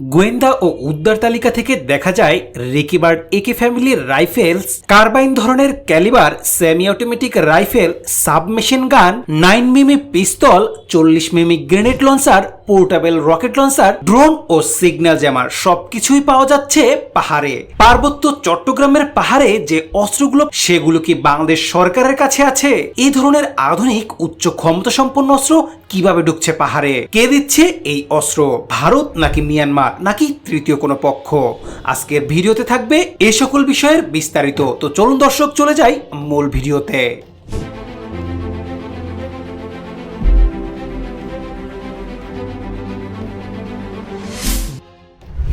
গোয়েন্দা ও উদ্ধার তালিকা থেকে দেখা যায় রেকিবার্ড একে ফ্যামিলির রাইফেলস কার্বাইন ধরনের calibre semi automatic rifle submachine gun nine মিমি পিস্তল চল্লিশ মিমি grenade launcher portable rocket launcher, drone ও সিগন্যাল জ্যামার সবকিছুই পাওয়া যাচ্ছে পাহাড়ে। পার্বত্য চট্টগ্রামের পাহাড়ে যে অস্ত্রগুলো, সেগুলো কি বাংলাদেশ সরকারের কাছে আছে? এই ধরনের আধুনিক উচ্চ ক্ষমতা সম্পন্ন অস্ত্র কীভাবে ঢুকছে পাহাড়ে? কে দিচ্ছে এই অস্ত্র? ভারত নাকি মিয়ানমার, নাকি তৃতীয় কোনো পক্ষ? আজকের ভিডিওতে থাকবে এ সকল বিষয়ের বিস্তারিত। তো চলুন দর্শক, চলে যাই মূল ভিডিওতে।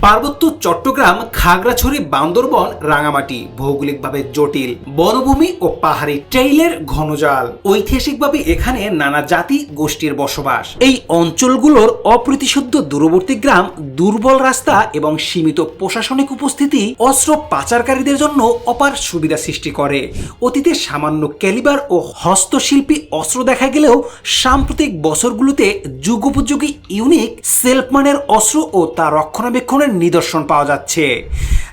পার্বত্য চট্টগ্রাম, খাগড়াছড়ি, বান্দরবন রাঙামাটি ভৌগোলিকভাবে জটিল। বনভূমি ও পাহাড়ি ট্রেইলের ঘনজাল। ঐতিহাসিকভাবে এখানে নানা জাতি গোষ্ঠীর বসবাস। এই অঞ্চলগুলোর অপ্রতিশুদ্ধ দূরবর্তী গ্রাম, দুর্বল রাস্তা এবং সীমিত প্রশাসনিক উপস্থিতি অস্ত্র পাচারকারীদের জন্য অপার সুবিধা সৃষ্টি করে। অতীতে সামান্য ক্যালিবার ও হস্তশিল্পী অস্ত্র দেখা গেলেও সাম্প্রতিক বছরগুলোতে যুগোপযোগী ইউনিক সেলফমানের অস্ত্র ও তা রক্ষণাবেক্ষণের নিদর্শন পাওয়া যাচ্ছে।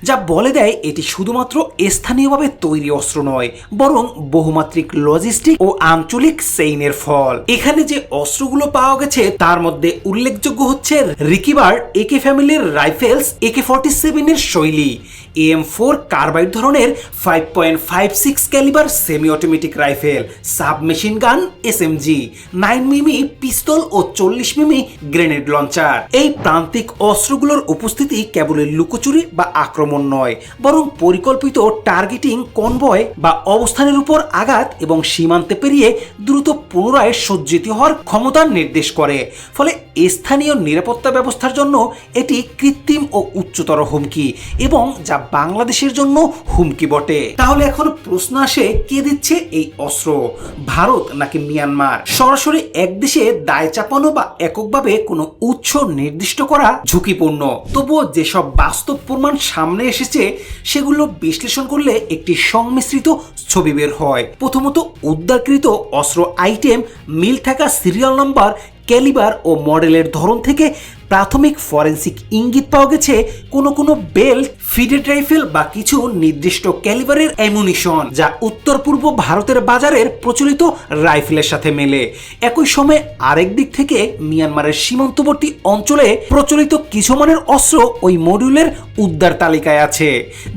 যা বলে দেয় এটি শুধুমাত্র স্থানীয়ভাবে তৈরি অস্ত্র নয়, বরং বহুমাত্রিক লজিস্টিক ও আঞ্চলিক সেইনের ফল। এখানে যে অস্ত্রগুলো পাওয়া গেছে, তার মধ্যে উল্লেখযোগ্য হচ্ছে রিকিবার একে ফ্যামিলির রাইফেলস, একে ফর্টি সেভেনের শৈলী, এম ফোর কার্বাইড ধরনের five point five six calibre semi automatic rifle submachine gun S M G nine মিমি পিস্তল ও চল্লিশ মিমি গ্রেনেড লঞ্চার এই প্রান্তিক অস্ত্রগুলোর উপস্থিতি কেবল লুকোচুরি বা আক্রমণ নয়, বরং পরিকল্পিত টার্গেটিং কনভয় বা অবস্থানের উপর আঘাত এবং সীমান্তে পেরিয়ে দ্রুত পুনরায় সজ্জিত হওয়ার ক্ষমতা নির্দেশ করে। ফলে স্থানীয় নিরাপত্তা ব্যবস্থার জন্য এটি কৃত্রিম ও উচ্চতর হুমকি এবং যা বাংলাদেশের জন্য হুমকি বটে। তাহলে এখন প্রশ্ন আসে, কে দিচ্ছে এই অস্ত্র? ভারত নাকি মিয়ানমার? সরাসরি এক দেশে দায় চাপানো বা এককভাবে কোনো উৎস নির্দিষ্ট করা ঝুঁকিপূর্ণ। তবুও যেসব বাস্তব প্রমাণ সামনে এসেছে, সেগুলো বিশ্লেষণ করলে একটি সংমিশ্রিত ছবি বের হয়। প্রথমত উদ্ধারকৃত অস্ত্র আইটেম মিল থাকা সিরিয়াল নাম্বার ক্যালিবার ও মডেলের ধরন থেকে প্রাথমিক ফরেন্সিক ইঙ্গিত পাওয়া গেছে কোনো কোনো বেল্ট, ফিডেড রাইফেল বা কিছু নির্দিষ্ট ক্যালিবারের অ্যামুনিশন, যা উত্তর পূর্ব ভারতের বাজারের প্রচলিত রাইফেলের সাথে মেলে। একই সময়ে আরেক দিক থেকে মিয়ানমারের সীমান্তবর্তী অঞ্চলে প্রচলিত কিছু মানের অস্ত্র ওই মডিউলের উদ্ধার তালিকায় আছে।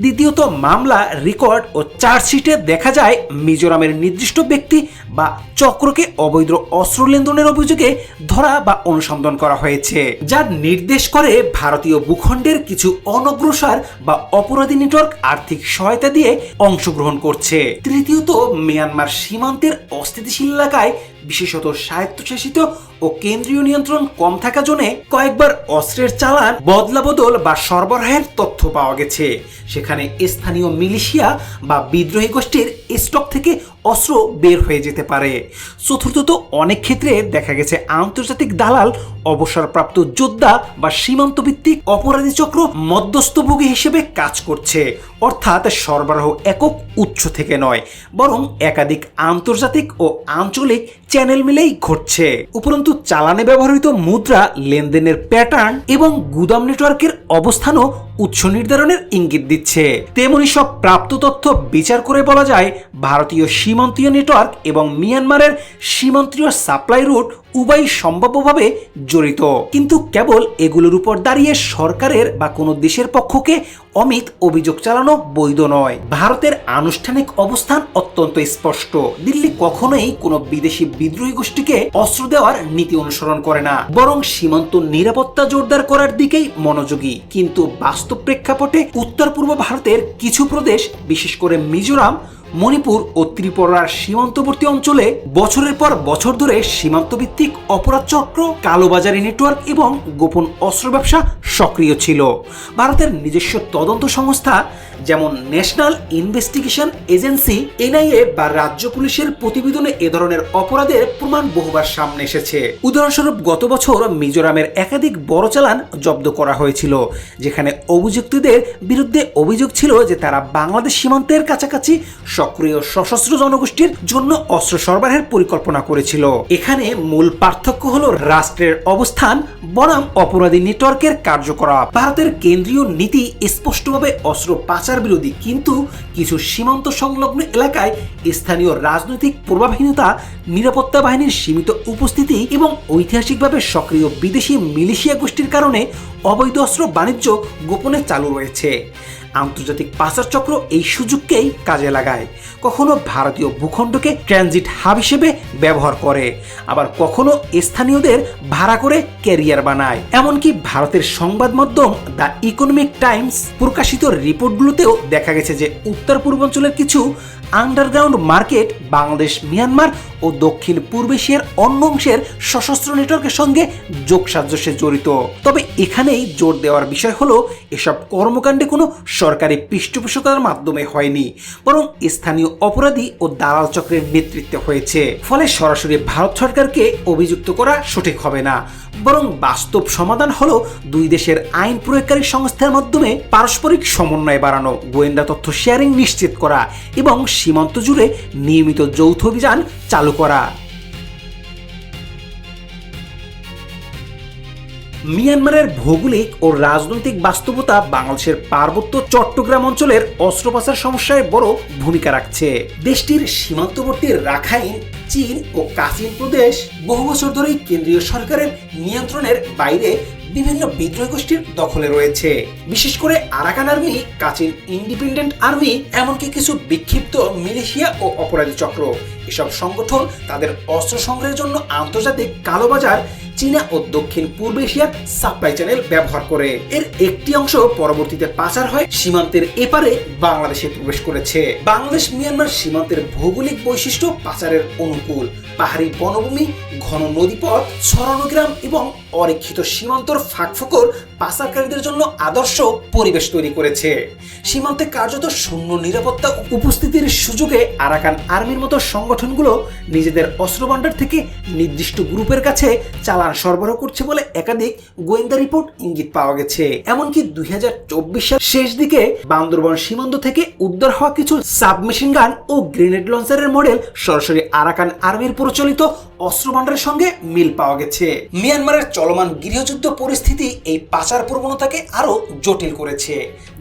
দ্বিতীয়ত মামলা, রেকর্ড ও চার্জশিটে দেখা যায় মিজোরামের নির্দিষ্ট ব্যক্তি বা চক্রকে অবৈধ অস্ত্র লেনদেনের অভিযোগে ধরা বা অনুসন্ধান করা হয়েছে, যা নির্দেশ করে ভারতীয় ভূখণ্ডের কিছু অনগ্রসর বা অপরাধী নেটওয়ার্ক আর্থিক সহায়তা দিয়ে অংশগ্রহণ করছে। তৃতীয়ত, মিয়ানমার সীমান্তের অস্থিতিশীল এলাকায় বিশেষত স্বায়ত্তশাসিত ও কেন্দ্রীয় নিয়ন্ত্রণ কম থাকা জন্য কয়েকবার অস্ত্রের চালান বদলা বদল বা সরবরাহের তথ্য পাওয়া গেছে। সেখানে স্থানীয় মিলিশিয়া বা বিদ্রোহী গোষ্ঠীর স্টক থেকে অস্ত্র বের হয়ে যেতে পারে। চতুর্থত, অনেক ক্ষেত্রে দেখা গেছে আন্তর্জাতিক দালাল, অবসরপ্রাপ্ত যোদ্ধা বা সীমান্ত ভিত্তিক অপরাধী চক্র মধ্যস্থভোগী হিসেবে কাজ করছে। অর্থাৎ সরবরাহ একক উৎস থেকে নয়, বরং একাধিক আন্তর্জাতিক ও আঞ্চলিক চ্যানেল মিলেই ঘটছে। উপরন্তু চালানে ব্যবহৃত মুদ্রা লেনদেনের প্যাটার্ন এবং গুদাম নেটওয়ার্কের অবস্থানও উৎস নির্ধারণের ইঙ্গিত দিচ্ছে। তেমনি সব প্রাপ্ত তথ্য বিচার করে বলা যায়, ভারতীয় সীমান্তীয় নেটওয়ার্ক এবং মিয়ানমারের সীমান্তীয় সাপ্লাই রুট উভয় সম্ভাব্যভাবে জড়িত। কিন্তু কেবল এগুলোর উপর দাঁড়িয়ে সরকারের বা কোনো দেশের পক্ষকে অমিত অভিযোগ চালানো বৈধ নয়। ভারতের আনুষ্ঠানিক অবস্থান অত্যন্ত স্পষ্ট। দিল্লি কখনোই কোনো বিদেশি বিদ্রোহী গোষ্ঠীকে অস্ত্র দেওয়ার নীতি অনুসরণ করে না। বরং সীমান্ত নিরাপত্তা জোরদার করার দিকেই মনোযোগী। কিন্তু বাস্তব প্রেক্ষাপটে উত্তর পূর্ব ভারতের কিছু প্রদেশ বিশেষ করে মিজোরাম মণিপুর ও ত্রিপুরার সীমান্তবর্তী অঞ্চলে বছরের পর বছর ধরে সীমান্তভিত্তিক অপরাধ চক্র, কালোবাজারি নেটওয়ার্ক এবং গোপন অস্ত্র ব্যবসা সক্রিয় ছিল। ভারতের নিজস্ব তদন্ত সংস্থা, যেমন ন্যাশনাল ইনভেস্টিগেশন এজেন্সি, এনআইএ বা রাজ্য পুলিশের প্রতিবেদনে এ ধরনের অপরাধের প্রমাণ বহুবার সামনে এসেছে। উদাহরণস্বরূপ, গত বছর মিজোরামের একাধিক বড় চালান জব্দ করা হয়েছিল, যেখানে অভিযুক্তদের বিরুদ্ধে অভিযোগ ছিল যে তারা বাংলাদেশ সীমান্তের কাছাকাছি সক্রিয় সশস্ত্র জনগোষ্ঠীর জন্য অস্ত্র সরবরাহের পরিকল্পনা করেছিল। এখানে মূল পার্থক্য হলো রাষ্ট্রের অবস্থান বনাম অপরাধী নেটওয়ার্কের কার্যকলাপ। ভারতের কেন্দ্রীয় নীতি স্পষ্টভাবে অস্ত্র পাচার বিরোধী, কিন্তু কিছু সীমান্ত সংলগ্ন এলাকায় স্থানীয় রাজনৈতিক প্রভাবহীনতা, নিরাপত্তা বাহিনীর সীমিত উপস্থিতি এবং ঐতিহাসিকভাবে সক্রিয় বিদেশি মিলিশিয়া গোষ্ঠীর কারণে অবৈধ অস্ত্র বাণিজ্য গোপনে চালু রয়েছে। আন্তর্জাতিক পাচার চক্র এই সুযোগকেই কাজে লাগায়। কখনো ভারতীয় ভূখণ্ডকে ট্রানজিট হাব হিসেবে ব্যবহার করে, আবার কখনো স্থানীয়দের ভাড়া করে ক্যারিয়ার বানায়। এমনকি ভারতের সংবাদ মাধ্যম দ্য ইকোনমিক টাইমস প্রকাশিত রিপোর্টগুলোতেও দেখা গেছে যে উত্তর পূর্বাঞ্চলের কিছু আন্ডারগ্রাউন্ড মার্কেট বাংলাদেশ, মিয়ানমার ও দক্ষিণ পূর্ব এশিয়ার অন্য অংশের সশস্ত্র নেটওয়ার্কের সঙ্গে যোগসাজস্যে জড়িত। তবে এখানেই জোর দেওয়ার বিষয় হলো, এসব কর্মকাণ্ডে কোনো সরকারি পৃষ্ঠপোষকতার মাধ্যমে হয়নি, বরং স্থানীয় অপরাধী ও দালাল চক্রের নেতৃত্বে হয়েছে। ফলে সরাসরি ভারত সরকারকে অভিযুক্ত করা সঠিক হবে না, বরং বাস্তব সমাধান হলো দুই দেশের আইন প্রয়োগকারী সংস্থার মাধ্যমে পারস্পরিক সমন্বয় বাড়ানো, গোয়েন্দা তথ্য শেয়ারিং নিশ্চিত করা এবং সীমান্ত জুড়ে নিয়মিত যৌথ অভিযান চালু করা। মিয়ানমারের ভৌগোলিক ও রাজনৈতিক বাস্তবতা বাংলাদেশের পার্বত্য চট্টগ্রাম অঞ্চলের অস্ত্র পাচার সমস্যায় বড় ভূমিকা রাখছে। দেশটির সীমান্তবর্তী রাখাইন, চীন ও কাচিন প্রদেশ বহু বছর ধরেই কেন্দ্রীয় সরকারের নিয়ন্ত্রণের বাইরে বিভিন্ন বিদ্রোহী গোষ্ঠীর দখলে রয়েছে। বিশেষ করে Arakan army Kachin independent army, এমনকি কিছু বিক্ষিপ্ত মিলিশিয়া ও অপরাধী চক্র। এসব সংগঠন তাদের অস্ত্র সংগ্রহের জন্য আন্তর্জাতিক কালোবাজার, চীনা ও দক্ষিণ পূর্ব এশিয়ার সাপ্লাই চ্যানেল ব্যবহার করে। এর একটি অংশ পরবর্তীতে পাচার হয় সীমান্তের এপারে বাংলাদেশে প্রবেশ করেছে। বাংলাদেশ মিয়ানমার সীমান্তের ভৌগোলিক বৈশিষ্ট্য পাচারের অনুকূল। পাহাড়ি বনভূমি, ঘন নদীপথ, ছড়ানো গ্রাম এবং অরক্ষিত সীমান্তর ফাঁকফোকর পাচারকারীদের জন্য আদর্শ পরিবেশ তৈরি করেছে। সীমান্তে কার্যত শূন্য নিরাপত্তা উপস্থিতির সুযোগে আরাকান আর্মির মতো সংগঠনগুলো নিজেদের অস্ত্রভাণ্ডার থেকে নির্দিষ্ট গ্রুপের কাছে চালান সরবরাহ করছে বলে একাধিক গোয়েন্দা রিপোর্ট ইঙ্গিত পাওয়া গেছে। এমনকি দুই সাল শেষ দিকে বান্দরবন সীমান্ত থেকে উদ্ধার হওয়া কিছু সাবমেশিন গান ও গ্রেনেড লঞ্চারের মডেল সরাসরি আরাকান আর্মির পরিচালিত অস্ত্রভাণ্ডারের সঙ্গে মিল পাওয়া গেছে। মিয়ানমারের চলমান গৃহযুদ্ধ পরিস্থিতি এই পাচার প্রবণতাকে আরও জটিল করেছে।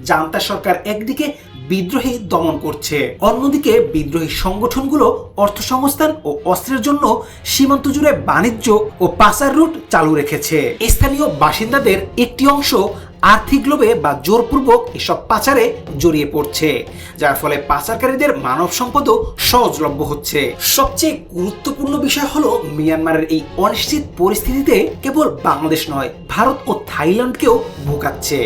জান্তা সরকার একদিকে বিদ্রোহী দমন করছে, অন্যদিকে বিদ্রোহী সংগঠনগুলো অর্থ সংস্থান ও অস্ত্রের জন্য সীমান্ত জুড়ে বাণিজ্য ও পাচার রুট চালু রেখেছে। স্থানীয় বাসিন্দাদের একটি অংশ আর্থিক লোভে বা জোরপূর্বক এসব পাচারে জড়িয়ে পড়ছে, যার ফলে পাচারকারীদের মানব সম্পদও সহজলভ্য হচ্ছে। সবচেয়ে গুরুত্বপূর্ণ বিষয় হলো মিয়ানমারের এই অনিশ্চিত পরিস্থিতিতে কেবল বাংলাদেশ নয়, ভারত ও থাইল্যান্ডকেও ভোগাচ্ছে।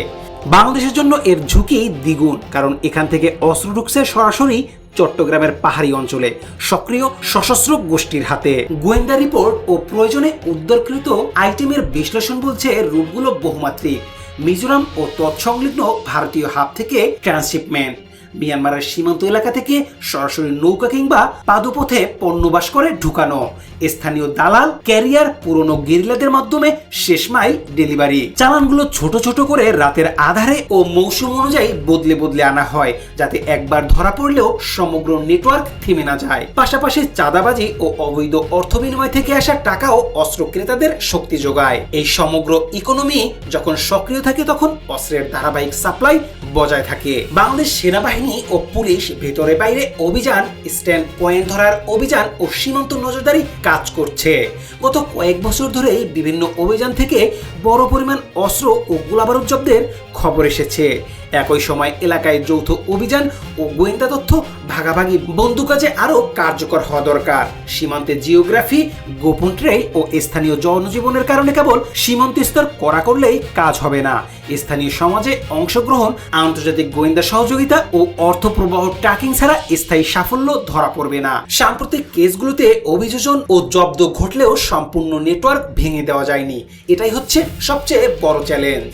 বাংলাদেশের জন্য এর ঝুঁকি দ্বিগুণ, কারণ এখান থেকে অস্ত্র ঢুকছে সরাসরি চট্টগ্রামের পাহাড়ি অঞ্চলে, সক্রিয় সশস্ত্র গোষ্ঠীর হাতে। গোয়েন্দা রিপোর্ট ও প্রয়োজনে উদ্ধারকৃত আইটেমের বিশ্লেষণ বলছে রূপগুলো বহুমাত্রিক। মিজোরাম ও তৎসংলগ্ন ভারতীয় হাব থেকে ট্রান্সশিপমেন্ট মিয়ানমারের সীমান্ত এলাকা থেকে সরাসরি নৌকা কিংবা পাদপথে পণ্যবাস করে ঢুকানো। স্থানীয় দালাল, ক্যারিয়ার, পুরনো গেরিলাদের মাধ্যমে শেষ মাইল ডেলিভারি। চালানগুলো ছোট ছোট করে রাতের আধারে ও মৌসুম অনুযায়ী বদলে বদলে আনা হয়, যাতে একবার ধরা পড়লেও সমগ্র নেটওয়ার্ক থেমে না যায়। পাশাপাশি চাঁদাবাজি ও অবৈধ অর্থ বিনিময় থেকে আসা টাকাও অস্ত্র ক্রেতাদের শক্তি যোগায়। এই সমগ্র ইকোনমি যখন সক্রিয় থাকে, তখন অস্ত্রের ধারাবাহিক সাপ্লাই বজায় থাকে। বাংলাদেশ সেনাবাহিনী ও পুলিশ ভেতরে বাইরে অভিযান স্ট্যান্ড পয়েন্ট ধরার অভিযান ও সীমান্ত নজরদারি কাজ করছে। গত কয়েক বছর ধরেই বিভিন্ন অভিযান থেকে বড় পরিমাণ অস্ত্র ও গোলাবারুদ জব্দের খবর এসেছে। একই সময় এলাকায় যৌথ অভিযান ও গোয়েন্দা তথ্য ভাগাভাগি বন্দুকাজে আরও কার্যকর হওয়া দরকার। সীমান্তে জিওগ্রাফি, গোপন ট্রেল ও স্থানীয় জনজীবনের কারণে কেবল সীমান্ত স্তর করা করলেই কাজ হবে না। স্থানীয় সমাজে অংশগ্রহণ, আন্তর্জাতিক গোয়েন্দা সহযোগিতা ও অর্থ প্রবাহ ট্র্যাকিং ছাড়া স্থায়ী সাফল্য ধরা পড়বে না। সাম্প্রতিক কেসগুলোতে অভিযোজন ও জব্দ ঘটলেও সম্পূর্ণ নেটওয়ার্ক ভেঙে দেওয়া যায়নি। এটাই হচ্ছে সবচেয়ে বড় চ্যালেঞ্জ